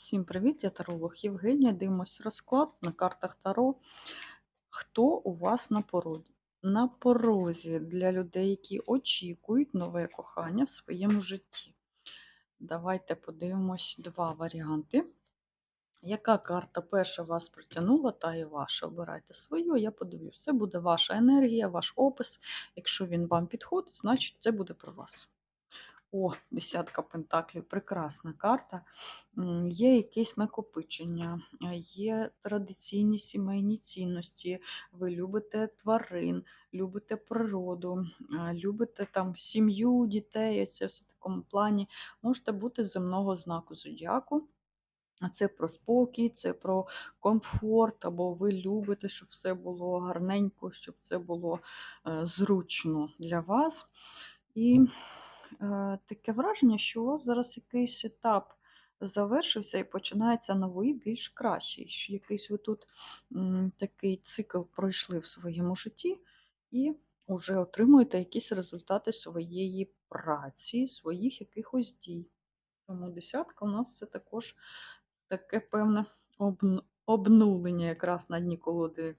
Всім привіт, я таролог Євгенія. Дивимось розклад на картах Таро. Хто у вас на порозі? На порозі для людей, які очікують нове кохання в своєму житті. Давайте подивимось два варіанти. Яка карта перша вас притягнула, та і ваша. Обирайте свою, я подивлюсь. Це буде ваша енергія, ваш опис. Якщо він вам підходить, значить це буде про вас. О, десятка пентаклів, прекрасна карта. Є якесь накопичення, є традиційні сімейні цінності. Ви любите тварин, любите природу, любите там сім'ю, дітей. Це все в такому плані. Можете бути земного знаку зодіаку. Це про спокій, це про комфорт, або ви любите, щоб все було гарненько, щоб це було е, зручно для вас. І таке враження, що у вас зараз якийсь етап завершився і починається новий, більш кращий. Що якийсь ви тут такий цикл пройшли в своєму житті і вже отримуєте якісь результати своєї праці, своїх якихось дій. Тому десятка у нас це також таке певне обнулення якраз на дні колоди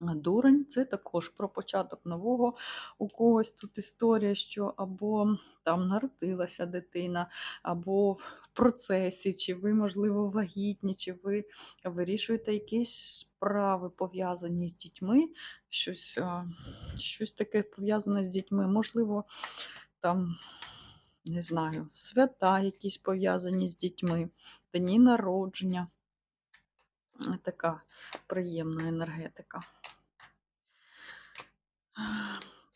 Дурень це також про початок нового. У когось тут історія, що або там народилася дитина, або в процесі, чи ви, можливо, вагітні, чи ви вирішуєте якісь справи пов'язані з дітьми, щось, щось таке пов'язане з дітьми. Можливо, там, не знаю, свята якісь пов'язані з дітьми, дні народження. Така приємна енергетика.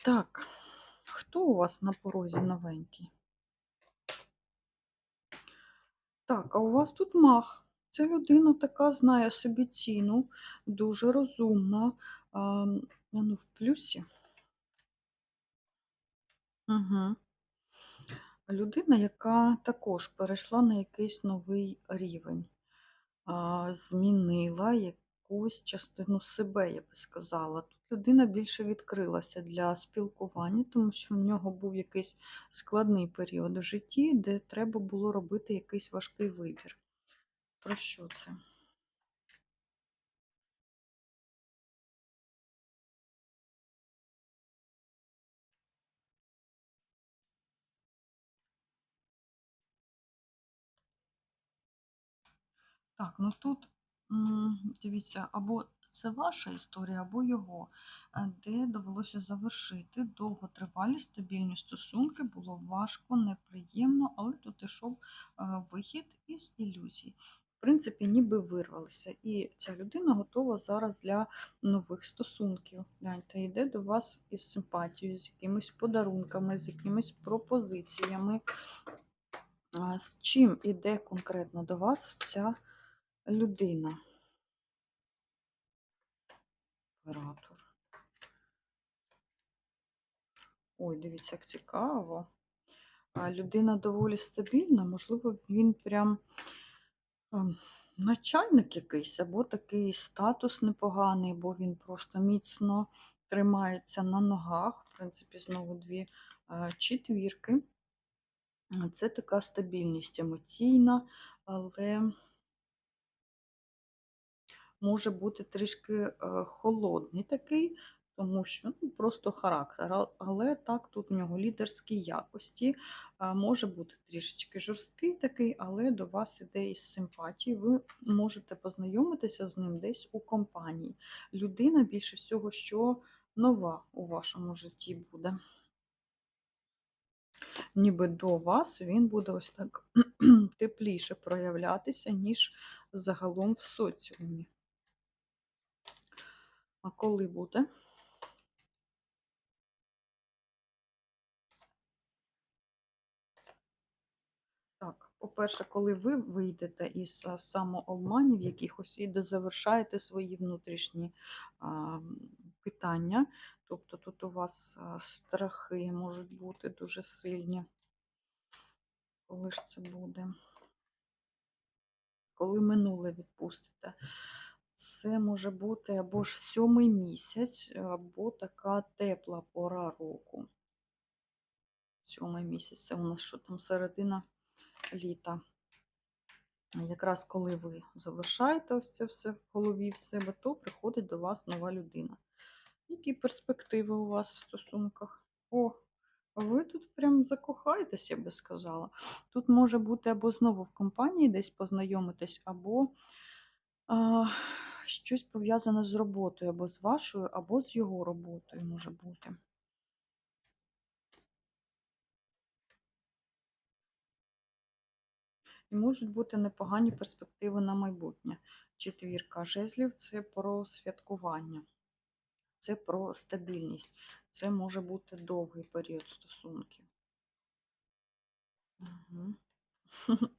Так, хто у вас на порозі новенький? Так, а у вас тут мах. Ця людина така знає собі ціну, дуже розумна. А, ну, в плюсі. Угу. Людина, яка також перейшла на якийсь новий рівень, змінила якусь частину себе, я би сказала. Тут людина більше відкрилася для спілкування, тому що в нього був якийсь складний період в житті, де треба було робити якийсь важкий вибір. Про що це? Так, ну тут дивіться, або це ваша історія, або його, е, де довелося завершити довготривалі стабільні стосунки, було важко, неприємно, але тут ішов е, вихід із ілюзій. В принципі, ніби вирвалися. І ця людина готова зараз для нових стосунків. Гляньте, йде до вас із симпатією, з якимись подарунками, з якимись пропозиціями. З чим іде конкретно до вас ця людина? Оператор. Ой, дивіться, як цікаво. Людина доволі стабільна, можливо, він прям ем, начальник якийсь, або такий статус непоганий, бо він просто міцно тримається на ногах. В принципі, знову дві е, четвірки. Це така стабільність емоційна, але може бути трішки е, холодний такий, тому що ну, просто характер. Але так, тут в нього лідерські якості. Може бути трішечки жорсткий такий, але до вас іде із симпатії. Ви можете познайомитися з ним десь у компанії. Людина більше всього, що нова у вашому житті буде. Ніби до вас він буде ось так тепліше проявлятися, ніж загалом в соціумі. А коли буде? Так, по-перше, коли ви вийдете із самообманів якихось і дозавершаєте свої внутрішні а, питання, тобто тут у вас страхи можуть бути дуже сильні. Коли ж це буде? Коли минуле відпустите? Це може бути або ж сьомий місяць, або така тепла пора року. Сьомий місяць. Це у нас що там середина літа. Якраз коли ви завершаєте ось це все в голові в себе, то приходить до вас нова людина. Які перспективи у вас в стосунках? О, ви тут прям закохаєтесь, я би сказала. Тут може бути або знову в компанії десь познайомитись, або а, щось пов'язане з роботою, або з вашою, або з його роботою може бути. І можуть бути непогані перспективи на майбутнє. Четвірка жезлів це про святкування, це про стабільність, це може бути довгий період стосунків. Угу.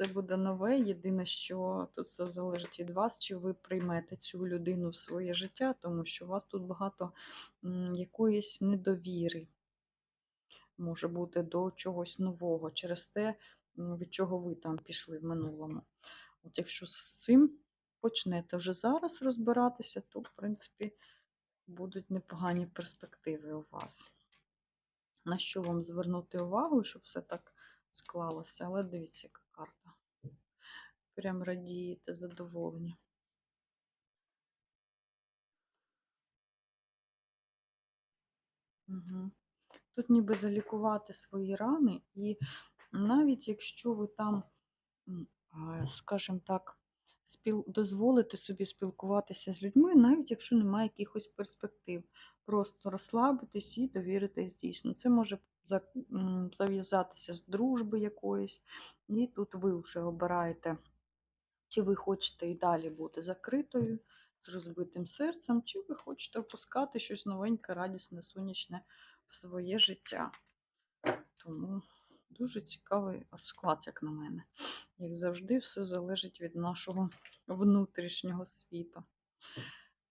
Це буде нове. Єдине, що тут все залежить від вас, чи ви приймете цю людину в своє життя, тому що у вас тут багато якоїсь недовіри може бути до чогось нового через те, від чого ви там пішли в минулому. От Якщо з цим почнете вже зараз розбиратися, то, в принципі, будуть непогані перспективи у вас. На що вам звернути увагу, щоб все так склалося, але дивіться, яка карта. Прям радієте, задоволені. Угу. Тут ніби залікувати свої рани, і навіть якщо ви там, скажімо так, спіл... дозволите собі спілкуватися з людьми, навіть якщо немає якихось перспектив, просто розслабитись і довіритись дійсно. Це може зав'язатися з дружби якоїсь, і тут ви вже обираєте, чи ви хочете і далі бути закритою, з розбитим серцем, чи ви хочете впускати щось новеньке, радісне, сонячне в своє життя. Тому дуже цікавий розклад, як на мене. Як завжди, все залежить від нашого внутрішнього світу.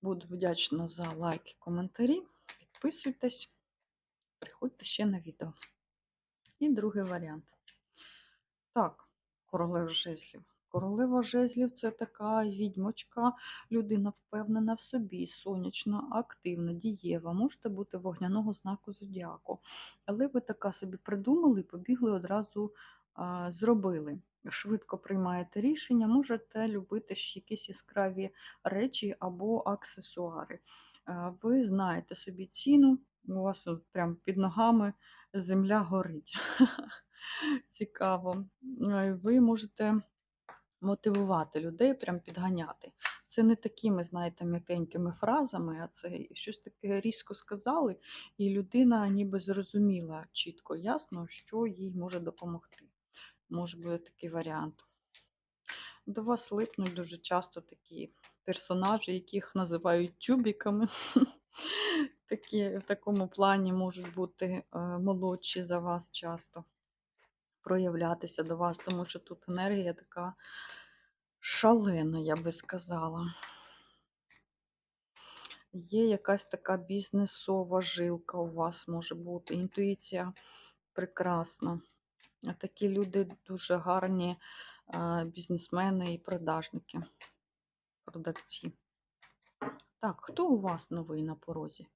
Буду вдячна за лайки, коментарі. Підписуйтесь, приходьте ще на відео. І другий варіант. Так, королев жезлів. Королева жезлів це така відьмочка, людина впевнена в собі, сонячна, активна, дієва, можете бути вогняного знаку зодіаку. Але ви така собі придумали побігли одразу а, зробили. Швидко приймаєте рішення, можете любити ще якісь яскраві речі або аксесуари. Ви знаєте собі ціну, у вас от прям під ногами земля горить. Цікаво. Ви можете мотивувати людей, прям підганяти. Це не такими, знаєте, м'якенькими фразами, а це щось таке різко сказали, і людина ніби зрозуміла чітко, ясно, що їй може допомогти. Може бути такий варіант. До вас липнуть дуже часто такі персонажі, яких називають тюбіками. Такі в такому плані можуть бути е, молодші за вас часто проявлятися до вас, тому що тут енергія така шалена, я би сказала. Є якась така бізнесова жилка у вас може бути, інтуїція прекрасна. Такі люди дуже гарні бізнесмени і продажники, продавці. Так, хто у вас новий на порозі?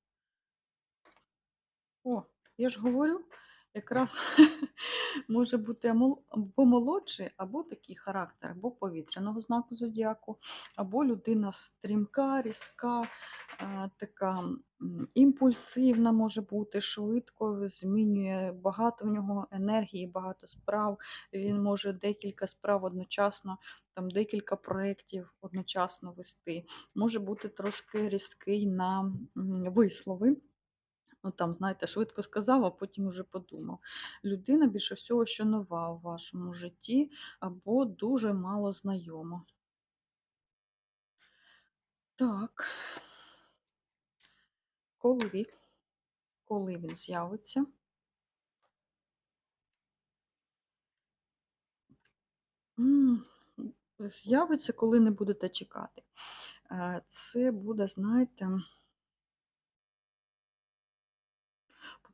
О, я ж говорю, якраз може бути або молодший, або такий характер, або повітряного знаку зодіаку, або людина стрімка, різка, така імпульсивна може бути, швидко змінює багато в нього енергії, багато справ. Він може декілька справ одночасно, там декілька проєктів одночасно вести. Може бути трошки різкий на вислови. Ну, там, знаєте, швидко сказав, а потім уже подумав. Людина більше всього, що нова у вашому житті, або дуже мало знайома. Так, коли, коли він з'явиться? З'явиться, коли не будете чекати. Е, це буде, знаєте.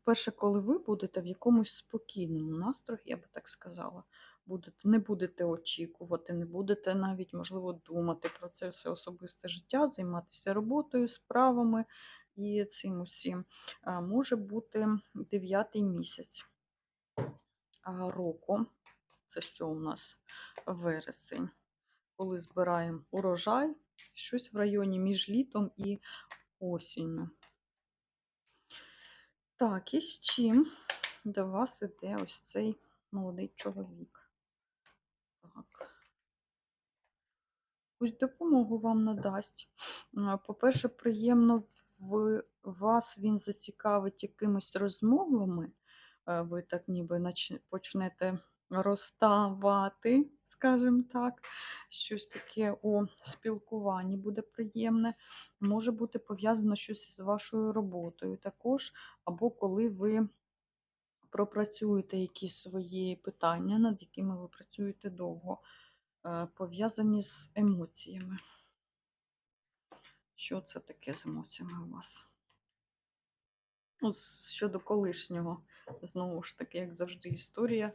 По-перше, коли ви будете в якомусь спокійному настрої, я би так сказала, будете, не будете очікувати, не будете навіть, можливо, думати про це все особисте життя, займатися роботою, справами і цим усім. Може бути дев'ятий місяць року. Це що у нас вересень? Коли збираємо урожай, щось в районі між літом і осінню. Так, і з чим до вас іде ось цей молодий чоловік? Так. Ось допомогу вам надасть. По-перше, приємно в вас він зацікавить якимись розмовами. Ви так ніби почнете розставати, скажімо так. Щось таке у спілкуванні буде приємне. Може бути пов'язано щось з вашою роботою також, або коли ви пропрацюєте якісь свої питання, над якими ви працюєте довго, е, пов'язані з емоціями. Що це таке з емоціями у вас? Ну, щодо колишнього, знову ж таки, як завжди, історія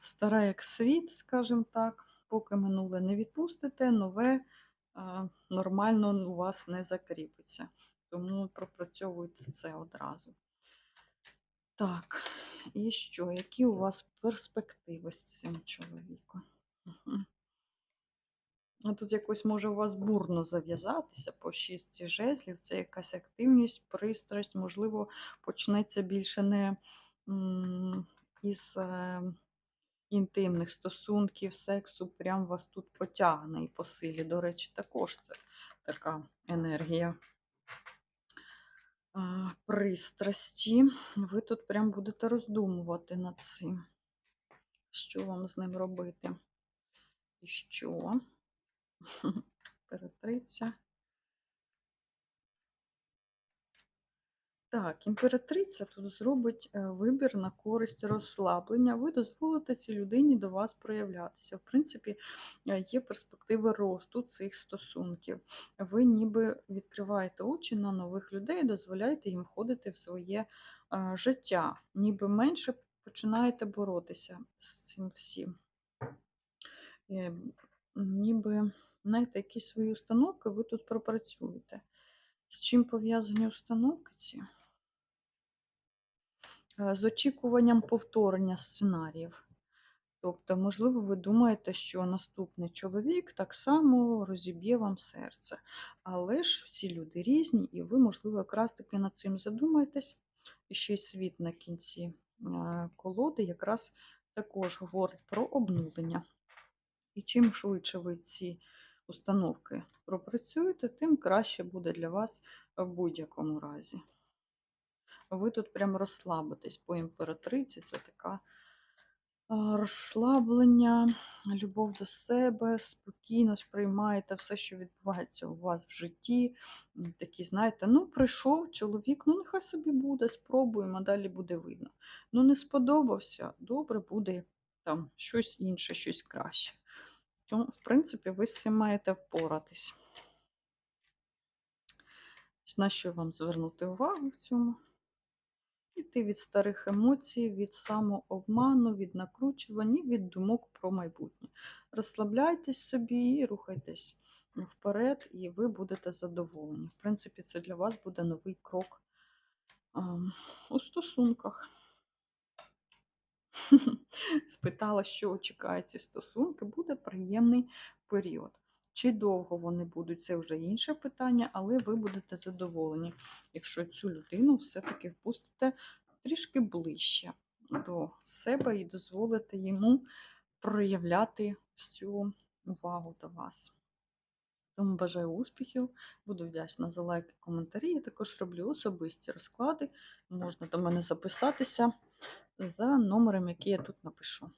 стара як світ, скажімо так. Поки минуле не відпустите, нове нормально у вас не закріпиться. Тому пропрацьовуйте це одразу. Так, і що? Які у вас перспективи з цим чоловіком? Ну, Тут якось може у вас бурно зав'язатися по шістці жезлів. Це якась активність, пристрасть, можливо, почнеться більше не із е, інтимних стосунків, сексу, прям вас тут потягне і по силі. До речі, також це така енергія пристрасті. Ви тут прям будете роздумувати над цим, що вам з ним робити. І що? Імператриця. Так, імператриця тут зробить е, вибір на користь розслаблення. Ви дозволите цій людині до вас проявлятися. В принципі, е, є перспективи росту цих стосунків. Ви ніби відкриваєте очі на нових людей, дозволяєте їм входити в своє е, життя, ніби менше починаєте боротися з цим всім. Ніби, знаєте, якісь свої установки ви тут пропрацюєте. З чим пов'язані установки ці? Е, З очікуванням повторення сценаріїв. Тобто, можливо, ви думаєте, що наступний чоловік так само розіб'є вам серце. Але ж всі люди різні, і ви, можливо, якраз таки над цим задумаєтесь. І ще й світ на кінці е, колоди якраз також говорить про обнулення. І чим швидше ви ці установки пропрацюєте, тим краще буде для вас в будь-якому разі. Ви тут прям розслабитесь по імператриці, це така розслаблення, любов до себе, спокійно сприймаєте все, що відбувається у вас в житті. Такі, знаєте, ну, прийшов чоловік, ну нехай собі буде, спробуємо, а далі буде видно. Ну, не сподобався, добре, буде там щось інше, щось краще. Тому, в принципі, ви з цим маєте впоратись. На що вам звернути увагу в цьому? Іти від старих емоцій, від самообману, від накручувань від думок про майбутнє. Розслабляйтесь собі і рухайтесь вперед, і ви будете задоволені. В принципі, це для вас буде новий крок ем, у стосунках. Спитала, що чекає ці стосунки, буде приємний період. Чи довго вони будуть, це вже інше питання, але ви будете задоволені, якщо цю людину все-таки впустите трішки ближче до себе і дозволите йому проявляти цю увагу до вас. Тому бажаю успіхів, буду вдячна за лайки, коментарі. Я також роблю особисті розклади. Можна до мене записатися за номером, який я тут напишу.